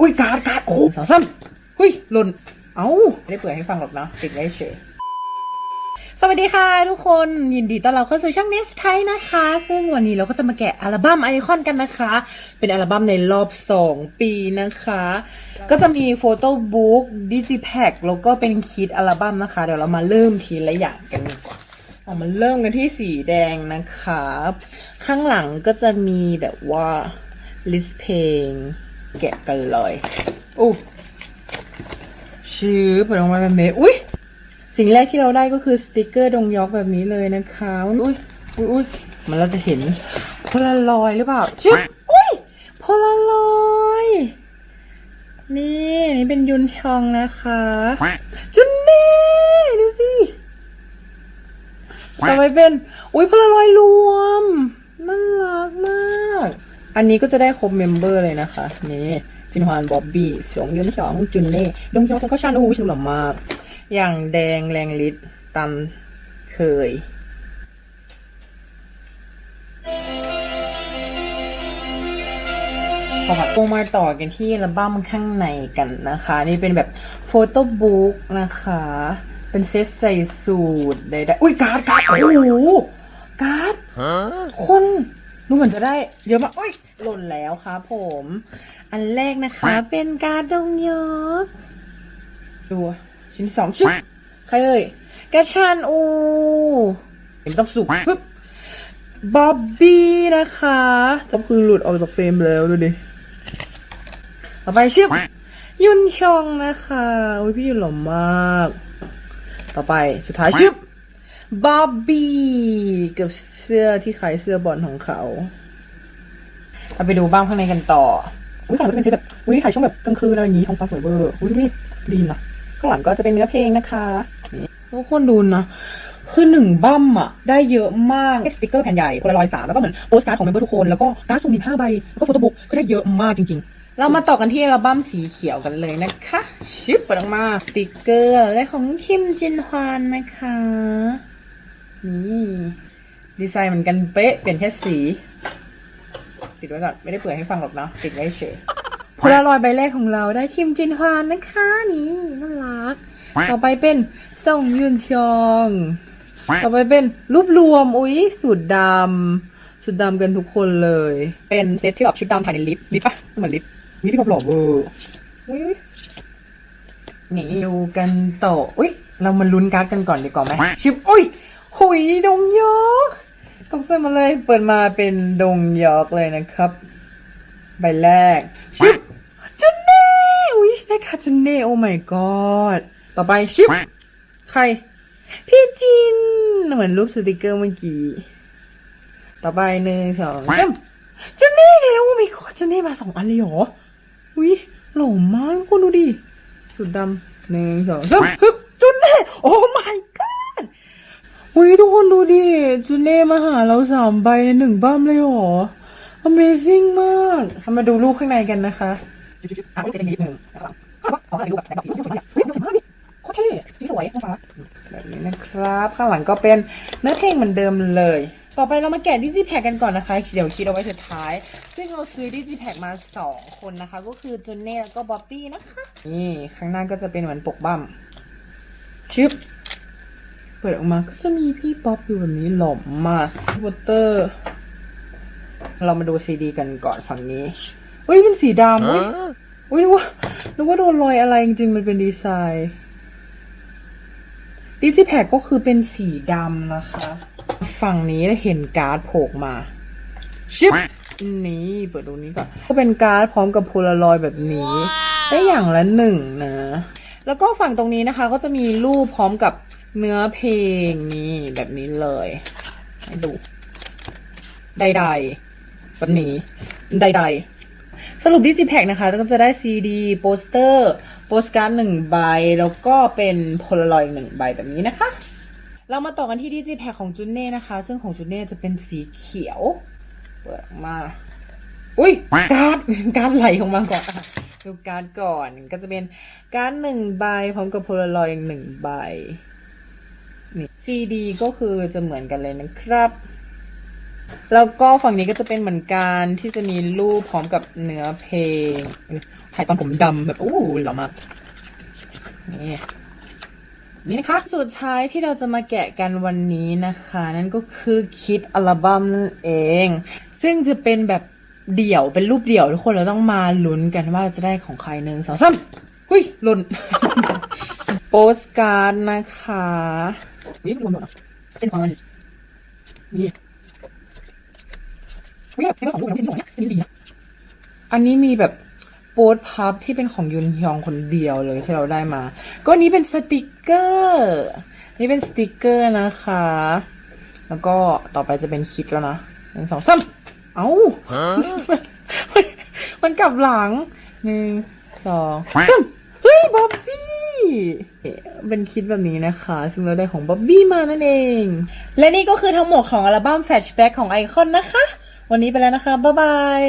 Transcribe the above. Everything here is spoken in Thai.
อุ้ยการ์ดการ์ดโอ้โหสองซ้ำอุ้ยหล่น เอ้าไม่ได้เปิดให้ฟังหรอกนะติดไว้เฉยสวัสดีค่ะทุกคนยินดีต้อนรับเข้าสู่ช่อง Nest ไทยนะคะ ซึ่งวันนี้เราก็จะมาแกะอัลบั้มไอคอนกันนะคะ เป็นอัลบั้มในรอบ 2 ปีนะคะ ก็จะมีโฟโต้บุ๊กดิจิแพคแล้วก็เป็นคิดอัลบั้มนะคะ เดี๋ยวเรามาเริ่มทีละอย่างกันดีกว่าเรามาเริ่มกันที่สีแดงนะคะ ข้างหลังก็จะมีแบบว่าลิสต์เพลง แกะกันเลยอู้ชื่อเปิดออกมาแบบนี้อุ้ยสิ่งแรกที่เราได้ก็คือสติกเกอร์ดงยอกแบบนี้เลยนะคะอุ้ยอุ้ยอุ้ยมันเราจะเห็นโพลารอยหรือเปล่าชึบอุ้ยโพลารอยนี่นี่เป็นยุนฮองนะคะจุนเน่ดูสิต่อไปเป็นอุ้ยพลารอยรวมน่ารักมาก อันนี้ก็จะได้ครบเมมเบอร์เลยนะคะ นี่จินฮวานบ๊อบบี้สงยุนฮองจุนเน่ดงยอกแล้วก็ชานอูชิวหล่อมาก อย่างแดงแรงฤทธิ์ตามเคยพอผัดกุ้งมาต่อกันที่อัลบั้มข้างในกันนะคะ นี่เป็นแบบโฟโต้บุ๊กนะคะ เป็นเซตใส่สูตรใดๆอุ้ยการ์ดการ์ดโอ้โหการ์ดคน ดูเหมือนจะได้เยอะมากอุ้ยหล่นแล้วครับผม อันแรกนะคะเป็นการ์ดดงยอกดูชิ้นที่สองชึบใครเอ่ยกระชานอูเห็นต้องสุกปึ๊บบ๊อบบี้นะคะก็คือหลุดออกจากเฟรมแล้วดูดิต่อไปชื่อยุนชองนะคะอุ้ยพี่ยุนหล่อมาก ต่อไปสุดท้ายชื่อ บอบบี้กับเสื้อที่ขายเสื้อบอลของเขาเราไปดูบ้างข้างในกันต่ออุ้ยข้างหลังก็เป็นเซตแบบอุ้ยถ่ายช่วงแบบกลางคืนอะไรอย่างนี้ท้องฟ้าสวยเวอร์อุ้ยพี่ดีนะข้างหลังก็จะเป็นเนื้อเพลงนะคะนี่ทุกคนดูนะคือหนึ่งบั้มอะ ได้เยอะมากสติกเกอร์แผ่นใหญ่โพลารอยด์สามแล้วก็เหมือนโปสการ์ดของเมมเบอร์ทุกคน แล้วก็การ์ดซูมอีกห้าใบ แล้วก็โฟโต้บุ๊กก็ได้เยอะมากจริง ๆ เรามาต่อกันที่อัลบั้มสีเขียวกันเลยนะคะ ชิปเปิดออกมาสติกเกอร์และของคิมจินฮวานนะคะ นี่ดีไซน์เหมือนกันเป๊ะ เปลี่ยนแค่สี ติดไว้ก่อน ไม่ได้เปิดให้ฟังหรอกเนาะติดไว้เฉยโพลารอยด์ใบแรกของเราได้คิมจินฮวานนะคะ นี่น่ารัก ต่อไปเป็นส่งยุนฮยอง ต่อไปเป็นรูปรวมอุ๊ยสูตรดำสูตรดำกันทุกคนเลย เป็นเซตที่แบบชุดดำถ่ายในลิฟต์ลิฟต์ปะเหมือนลิฟต์นี่พี่พบหล่อเวอร์อุ๊ยนี่ดูกันต่ออุ๊ยเรามาลุ้นการ์ดกันก่อนดีกว่าไหมชิปอุ๊ย หุยดงยอกต้องเส้นมาเลยเปิดมาเป็นดงยอกเลยนะครับ ใบแรกชิปจุนเน่อุ๊ยได้ค่ะจุนเน่โอ้ my god ต่อไปชิปใคร พี่จิน เหมือนรูปสติกเกอร์เมื่อกี้ ต่อไปหนึ่งสองสามเจนเน่แล้วมีขอเจนเน่มาสองอันเลยเหรอ อุ้ยหล่อมากคุณดูดิ สุดดำหนึ่งสองสามฮึบจุนเน่โอ้ my อุ้ยทุกคนดูดิจุนเน่มาหาเราสามใบในหนึ่งบ้ามเลยหรอ Amazing มากเรามาดูรูปข้างในกันนะคะอะรูปเซนนิดหนึ่งนะครับแล้วก็ขออะไรรูปแบบแบบสีสวยๆอุ้ยสวยมากดิโคตรเท่สีสวยนะคะแบบนี้นะครับ ข้างหลังก็เป็นเนื้อเพลงเหมือนเดิมเลย ต่อไปเรามาแกะดิจิแพคกันก่อนนะคะ เดี๋ยวคิดเอาไว้สุดท้าย ซึ่งเราซื้อดิจิแพคมาสองคนนะคะ ก็คือจูเน่แล้วก็บ๊อบบี้นะคะ นี่ข้างหน้าก็จะเป็นเหมือนปกบั้มชึบ เปิดออกมาก็จะมีพี่ป๊อปอยู่แบบนี้หล่อมมากวอเตอร์ เรามาดูซีดีกันก่อนฝั่งนี้อุ้ยเป็นสีดำอุ้ยอุ้ยนึกว่านึกว่าโดนรอยอะไรจริงๆมันเป็นดีไซน์ดิจิแพคก็คือเป็นสีดำนะคะ ฝั่งนี้เห็นการ์ดโผล่มา ชิปนี่เปิดดูนี้ก่อนก็เป็นการ์ดพร้อมกับโพลารอยด์แบบนี้ได้อย่างละหนึ่งนะ แล้วก็ฝั่งตรงนี้นะคะ ก็จะมีรูปพร้อมกับเนื้อเพลงนี่แบบนี้เลยให้ดู ใดๆแบบนี้ ใดๆ สรุปดิจิแพคนะคะ ก็จะได้ซีดีโปสเตอร์ โปสการ์ดหนึ่งใบ แล้วก็เป็นโพลารอยด์หนึ่งใบแบบนี้นะคะ เรามาต่อกันที่ดิจิแพคของจุนเน่นะคะ ซึ่งของจุนเน่จะเป็นสีเขียว เปิดมา อุ้ยการ์ดการ์ดไหลออกมาก่อนอะ ดูการ์ดก่อนก็จะเป็นการ์ดหนึ่งใบพร้อมกับโพลารอยด์หนึ่งใบนี่ซีดีก็คือจะเหมือนกันเลยนะครับ แล้วก็ฝั่งนี้ก็จะเป็นเหมือนกันที่จะมีรูปพร้อมกับเนื้อเพลงถ่ายตอนผมดำแบบโอ้หล่อมากนี่นี่นะคะสุดท้ายที่เราจะมาแกะกันวันนี้นะคะ นั่นก็คือคิดอัลบั้มนั่นเอง ซึ่งจะเป็นแบบ เดี่ยวเป็นรูปเดี่ยวทุกคนเราต้องมาลุ้นกันว่าจะได้ของใครหนึ่งสองสามหุยหล่นโปสการ์ดนะคะนี่รวมหมดอะเป็นของมันนี่เฮ้ยแบบเป็นสองรูปแล้วเป็นหน่อยเนี่ยเป็นดีนะอันนี้มีแบบโปสพับที่เป็นของยุนฮยองคนเดียวเลยที่เราได้มา ก็อันนี้เป็นสติกเกอร์ นี่เป็นสติกเกอร์นะคะ แล้วก็ต่อไปจะเป็นคลิปแล้วนะหนึ่งสองสาม เอ้ามันมันกลับหลังหนึ่งสองสามเฮ้ยบ๊อบบี้เป็นคิดแบบนี้นะคะ ซึ่งเราได้ของบ๊อบบี้มานั่นเอง และนี่ก็คือทั้งหมดของอัลบั้มแฟชแบ็กของไอคอนนะคะ วันนี้ไปแล้วนะคะ บ๊ายบาย